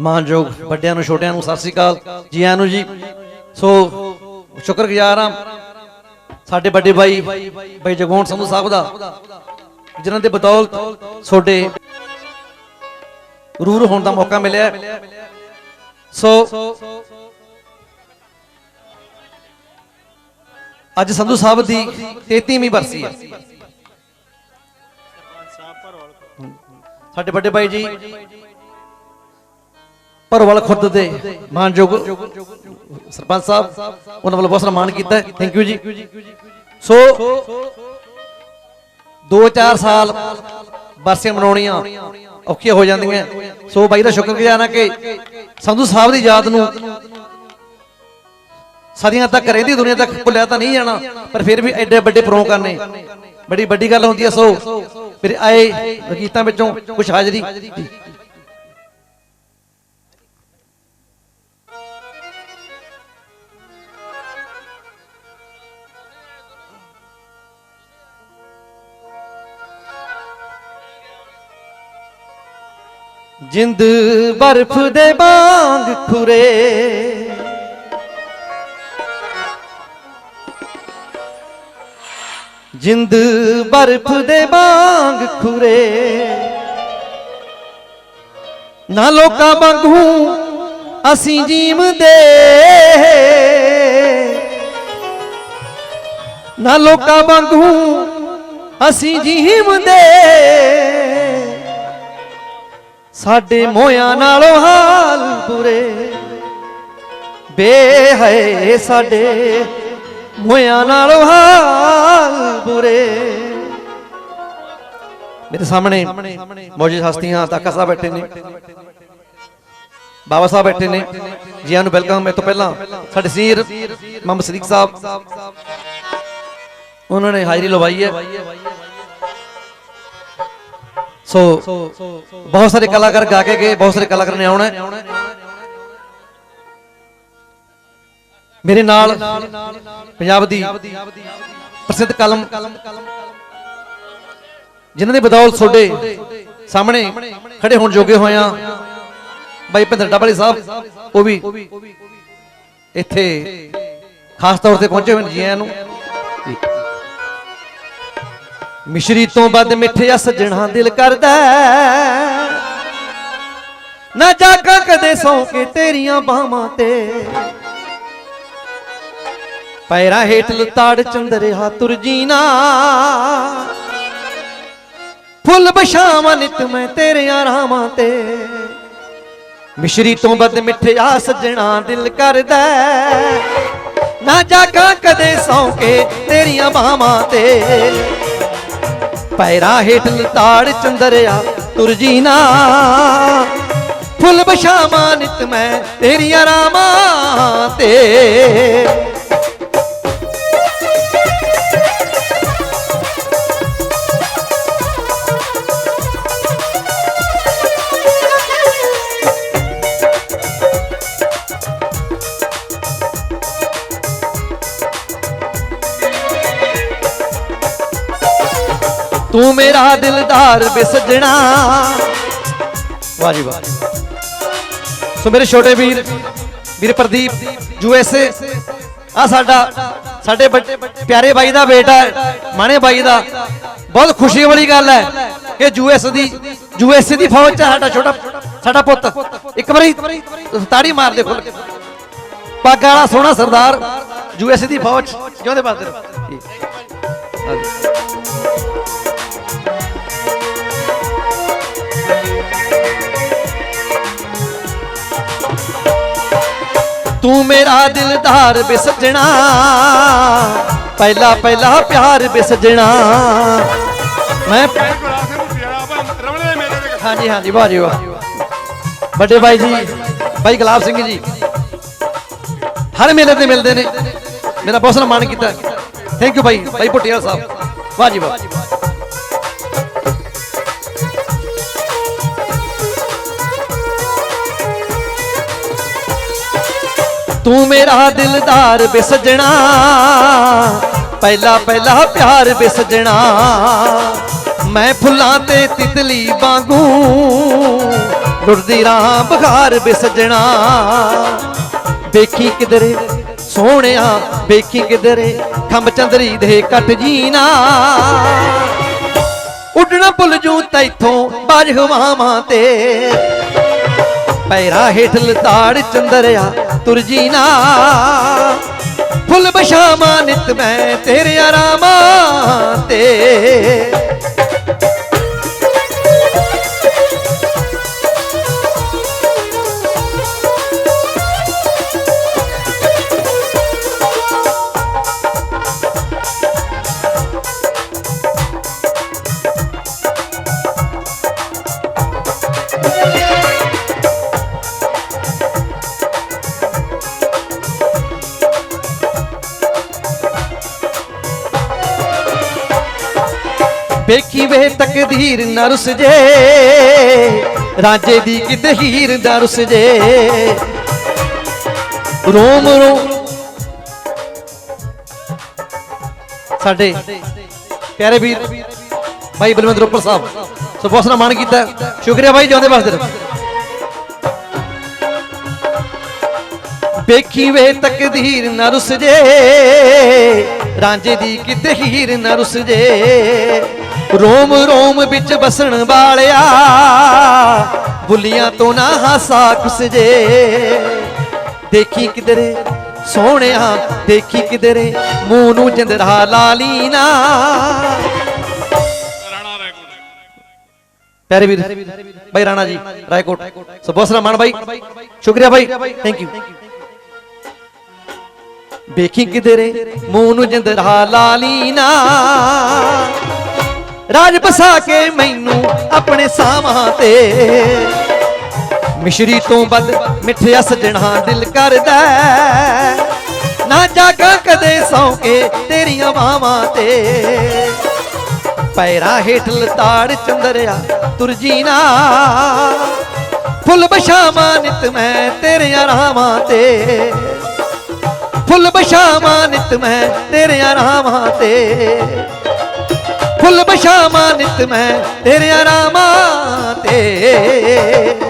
ਮਾਨਯੋਗ ਵੱਡਿਆਂ ਨੂੰ, ਛੋਟਿਆਂ ਨੂੰ ਸਤਿ ਸ੍ਰੀ ਅਕਾਲ। ਜੀ ਆਇਆਂ ਨੂੰ ਜੀ। ਸੋ, ਸ਼ੁਕਰਗੁਜ਼ਾਰ ਹਾਂ ਸਾਡੇ ਵੱਡੇ ਭਾਈ ਭਾਈ ਜਗਮੋਹਨ ਸੰਧੂ ਸਾਹਿਬ ਦਾ, ਜਿਨ੍ਹਾਂ ਦੇ ਬਦੌਲਤ ਤੁਹਾਡੇ ਰੂਰ ਹੋਣ ਦਾ ਮੌਕਾ ਮਿਲਿਆ। ਸੋ, ਅੱਜ ਸੰਧੂ ਸਾਹਿਬ ਦੀ 33ਵੀਂ ਬਰਸੀ ਹੈ। ਸਾਡੇ ਵੱਡੇ ਭਾਈ ਜੀ ਪਰਵਲ ਖੁਰਦ ਦੇ ਮਾਨਯੋਗ ਸਰਪੰਚ ਸਾਹਿਬ, ਉਹਨਾਂ ਵੱਲੋਂ ਬਹੁਤ ਸਾਰਾ ਕੀਤਾ ਥੈਂਕ ਯੂ ਜੀ। ਸੋ 2-4 ਸਾਲ ਬਰਸੀਆਂ ਮਨਾਉਣੀਆਂ ਔਖੀਆਂ ਹੋ ਜਾਂਦੀਆਂ ਸੋ ਬਾਈ ਦਾ ਸ਼ੁਕਰਗੁਜ਼ਾਰ ਹਾਂ ਕਿ ਸੰਧੂ ਸਾਹਿਬ ਦੀ ਯਾਦ ਨੂੰ ਸਦੀਆਂ ਤੱਕ ਰਹਿੰਦੀ ਦੁਨੀਆ ਤੱਕ ਭੁੱਲਿਆ ਤਾਂ ਨਹੀਂ ਜਾਣਾ, ਪਰ ਫਿਰ ਵੀ ਐਡੇ ਵੱਡੇ ਪ੍ਰੋ ਕਰਨੇ। ਬੜੀ ਵੱਡੀ ਗੱਲ ਹੁੰਦੀ ਹੈ। ਸੋ ਫਿਰ ਆਏ ਗੀਤਾਂ ਵਿੱਚੋਂ ਕੁਝ ਹਾਜ਼ਰੀ। ਜਿੰਦ ਬਰਫ ਦੇ ਬਾਂਗ ਖੁਰੇ। ਜਿੰਦ ਬਰਫ ਦੇ ਬਾਂਗ ਖੁਰੇ। ਨਾ ਲੋਕਾਂ ਵਾਂਗੂ ਅਸੀਂ ਜੀਵਦੇ। ਨਾ ਲੋਕਾਂ ਵਾਂਗੂ ਅਸੀਂ ਜੀਵਦੇ। ਸਾਡੇ ਮੋਇਆਂ ਨਾਲੋਂ ਹਾਲ ਬੁਰੇ। ਬੇਹਏ ਸਾਡੇ ਮੋਇਆਂ ਨਾਲੋਂ ਹਾਲ ਬੁਰੇ। ਮੇਰੇ ਸਾਹਮਣੇ ਮੌਜੂਦ ਹਸਤੀਆਂ ਤਾਕਾ ਸਾਹਿਬ ਬੈਠੇ ਨੇ। ਬਾਬਾ ਸਾਹਿਬ ਬੈਠੇ ਨੇ। ਜੀ ਆਇਆਂ ਨੂੰ ਵੈਲਕਮ। ਮੈਂ ਤੋਂ ਪਹਿਲਾਂ ਸਾਡੇ ਸੀਰ ਮੁਹੰਮਦ ਸਦੀਕ ਸਾਹਿਬ, ਉਹਨਾਂ ਨੇ ਹਾਜ਼ਰੀ ਲਵਾਈ ਹੈ। ਸੋ ਬਹੁਤ ਸਾਰੇ ਕਲਾਕਾਰ ਗਾ ਕੇ ਗਏ, ਬਹੁਤ ਸਾਰੇ ਕਲਾਕਾਰ ਨੇ ਆਉਣਾ ਮੇਰੇ ਨਾਲ ਪੰਜਾਬ ਦੀ ਪ੍ਰਸਿੱਧ ਕਲਮ ਜਿਨ੍ਹਾਂ ਦੇ ਬਦੌਲਤ ਤੁਹਾਡੇ ਸਾਹਮਣੇ ਖੜੇ ਹੋਣ ਜੋਗੇ ਹੋਏ ਆ ਬਾਈ ਭਿੰਦਰ ਡਾਬਲੀ ਸਾਹਿਬ, ਉਹ ਵੀ ਇੱਥੇ ਖਾਸ ਤੌਰ ਤੇ ਪਹੁੰਚੇ ਹੋਏ ਨੇ ਜੀ ਨੂੰ। ਮਿਸ਼ਰੀ ਤੋਂ ਵੱਧ ਮਿੱਠਿਆ ਸੱਜਣਾ ਦਿਲ ਕਰਦਾ ਹੈ। ਨਾ ਜਾਗਾ ਕਦੇ ਸੌ ਕੇ ਤੇਰੀਆਂ ਬਾਹਾਂ ਤੇ ਪੈਰਾਂ ਹੇਠ ਲਤਾੜ ਚੰਦਰਿਆ ਤੁਰ ਜੀਨਾ ਫੁੱਲ ਬਸ਼ਾਵਾਂ ਨਿਤ ਮੈਂ ਤੇਰੇ ਆਰਾਮਾਂ ਤੇ ਮਿਸ਼ਰੀ ਤੋਂ ਵੱਧ ਮਿੱਠਿਆ ਸੱਜਣਾ ਦਿਲ ਕਰਦਾ ਹੈ। ਨਾ ਜਾਗਾ ਕਦੇ ਸੌ ਕੇ ਤੇਰੀਆਂ ਬਾਹਾਂ ਤੇ ਪੈਰਾਂ ਹੇਠ ਲਤਾੜ ਚੰਦਰਿਆ ਤੁਰ ਜੀਨਾ ਫੁੱਲ ਬਸ਼ਾਵਾਂ ਨਿਤ ਮੈਂ ਤੇਰੀਆਂ ਰਾਮਾਂ ਤੇ। ਤੂੰ ਮੇਰਾ ਦਿਲਦਾਰ ਬਿਸਜਣਾ। ਵਾਹ ਜੀ ਵਾਹ। ਸੋ ਮੇਰੇ ਛੋਟੇ ਵੀਰ ਵੀਰ ਪ੍ਰਦੀਪ ਯੂਐਸਏ ਆ ਸਾਡਾ, ਸਾਡੇ ਪਿਆਰੇ ਬਾਈ ਦਾ ਬੇਟਾ ਮਾਣੇ ਬਾਈ ਦਾ। ਬਹੁਤ ਖੁਸ਼ੀ ਵਾਲੀ ਗੱਲ ਹੈ ਕਿ ਯੂਐਸ ਦੀ, ਯੂ ਯੂਐਸਏ ਦੀ ਫੌਜ ਚ ਸਾਡਾ ਛੋਟਾ, ਸਾਡਾ ਪੁੱਤ। ਇੱਕ ਵਾਰੀ ਤਾੜੀ ਮਾਰ ਦੇ ਖੁੱਲ ਪੱਗ ਵਾਲਾ ਸੋਹਣਾ ਸਰਦਾਰ ਯੂ ਯੂਐਸਏ ਦੀ ਫੌਜ ਜਿਉਂਦੇ ਬਾਦਰ ਤੂੰ ਮੇਰਾ ਦਿਲਦਾਰ ਬਿਸਜਣਾ ਪਹਿਲਾ ਪਹਿਲਾ ਪਿਆਰ ਬਿਸਜਣਾ। ਮੈਂ ਹਾਂਜੀ ਹਾਂਜੀ ਵਾਹ ਜੀ ਵਾਹ। ਵੱਡੇ ਭਾਈ ਜੀ ਭਾਈ ਗੁਲਾਬ ਸਿੰਘ ਜੀ। ਹਰ ਮੇਲੇ ਤੇ ਮਿਲਦੇ ਨੇ। ਮੇਰਾ ਬਹੁਤ ਸਾਰਾ ਮਾਣ ਕੀਤਾ। ਥੈਂਕ ਯੂ ਭਾਈ ਭਾਈ ਭੁੱਟੀਆ ਸਾਹਿਬ। ਵਾਹ ਜੀ ਵਾਹ। ਤੂੰ ਮੇਰਾ ਦਿਲਦਾਰ ਬਿਸਜਣਾ। ਪਹਿਲਾ ਪਹਿਲਾ ਪਿਆਰ ਬਿਸਜਣਾ। ਮੈਂ ਫੁੱਲਾਂ ਤੇ ਤਿਤਲੀ ਵਾਂਗੂ ਲੁੱਟਦੀ ਰਾਂ ਬਖਾਰ ਬਿਸਜਣਾ। ਵੇਖੀ ਕਿਧਰੇ ਸੋਹਣਿਆ, ਵੇਖੀ ਕਿਧਰੇ ਖੰਭ ਚੰਦਰੀ ਦੇ ਕੱਟ ਜੀਨਾ ਉੱਡਣਾ ਭੁੱਲ ਜੂ ਤੈਥੋਂ ਬਾਜ ਹਵਾਵਾਂ ਤੇ। ਪੈਰਾ ਹੇਠ ਲਤਾੜ ਚੰਦਰਿਆ ਤੁਰ ਜੀਨਾ ਫੁੱਲ ਬਸ਼ਾਮਾ ਨਿਤ ਮੈਂ ਤੇਰੇ ਆਰਾਮਾਂ ਤੇ। ਵੇਖੀ ਵੇ ਤਕਦੀਰ ਨਾ ਰੁਸ ਜੇ। ਰਾਜੇ ਦੀ ਕਿਤੇ ਹੀਰ ਦਾ ਰੁੱਸ ਜੇ। ਰੋਮ ਰੋਮ। ਸਾਡੇ ਪਿਆਰੇ ਵੀਰ ਭਾਈ ਬਲਵਿੰਦਰ ਉੱਪਰ ਸਾਹਿਬ, ਸੋ ਬਹੁਤ ਸਾਰਾ ਮਾਣ ਕੀਤਾ। ਸ਼ੁਕਰੀਆ ਭਾਈ ਜਿਉਂਦੇ ਵਸਦੇ ਰਹੋ ਵੇਖੀ ਵੇ ਤਕਦੀਰ ਨਾ ਰੁਸ ਜੇ। ਰਾਂਝੇ ਦੀ ਕਿਤੇ ਹੀਰ ਨਾ ਰੁੱਸ ਜੇ। ਰੋਮ ਰੋਮ ਵਿੱਚ ਬਸਣ ਵਾਲਿਆ ਬੁੱਲੀਆਂ ਤੋਂ ਨਾ ਹਾਸਾ ਖੁੱਸ ਜੇ। ਦੇਖੀ ਕਿਧਰੇ ਸੋਹਣਿਆ ਦੇਖੀ ਕਿਧਰੇ ਮੂੰਹ ਨੂੰ ਜਿੰਦਰਾ ਲਾਲੀ ਨਾ ਪਿਆਰੇ ਵੀਰ ਭਾਈ ਰਾਣਾ ਜੀ ਰਾਏਕੋਟ। ਸੋ ਬਹੁਤ ਸਾਰਾ ਮਾਣ ਭਾਈ ਸ਼ੁਕਰੀਆ ਭਾਈ ਥੈਂਕ ਯੂ ਵੇਖੀ ਕਿਧਰੇ ਮੂੰਹ ਨੂੰ ਜਿੰਦਰਾ ਲਾਲੀ ਨਾ ਰਾਜ ਬਸਾ ਕੇ ਮੈਨੂੰ ਆਪਣੇ ਸਾਹਾਂ ਤੇ। ਮਿਸ਼ਰੀ ਤੋਂ ਵੱਧ ਮਿੱਠਿਆ ਸਜਣਾ ਦਿਲ ਕਰਦਾ ਨਾ ਜਾਗਾ ਕਦੇ ਸੌਂ ਕੇ ਤੇਰੀਆਂ ਬਾਹਾਂ ਤੇ। ਪੈਰਾ ਹੇਠ ਲਤਾੜ ਚੰਦਰਿਆ ਤੁਰ ਜੀਨਾ ਫੁੱਲ ਬਸ਼ਾਮਾ ਨਿਤ ਮੈਂ ਤੇਰੇ ਆਰਾਮਾਂ ਤੇ। ਫੁੱਲ ਬਸ਼ਾਮਾ ਨਿਤ ਮੈਂ ਤੇਰੇ ਆਰਾਮਾਂ ਤੇ। ਫੁੱਲ ਬਸ਼ਾਮਾ ਨਿਤ ਮੈਂ ਤੇਰੇ ਆਰਾਮਾਂ ਤੇ।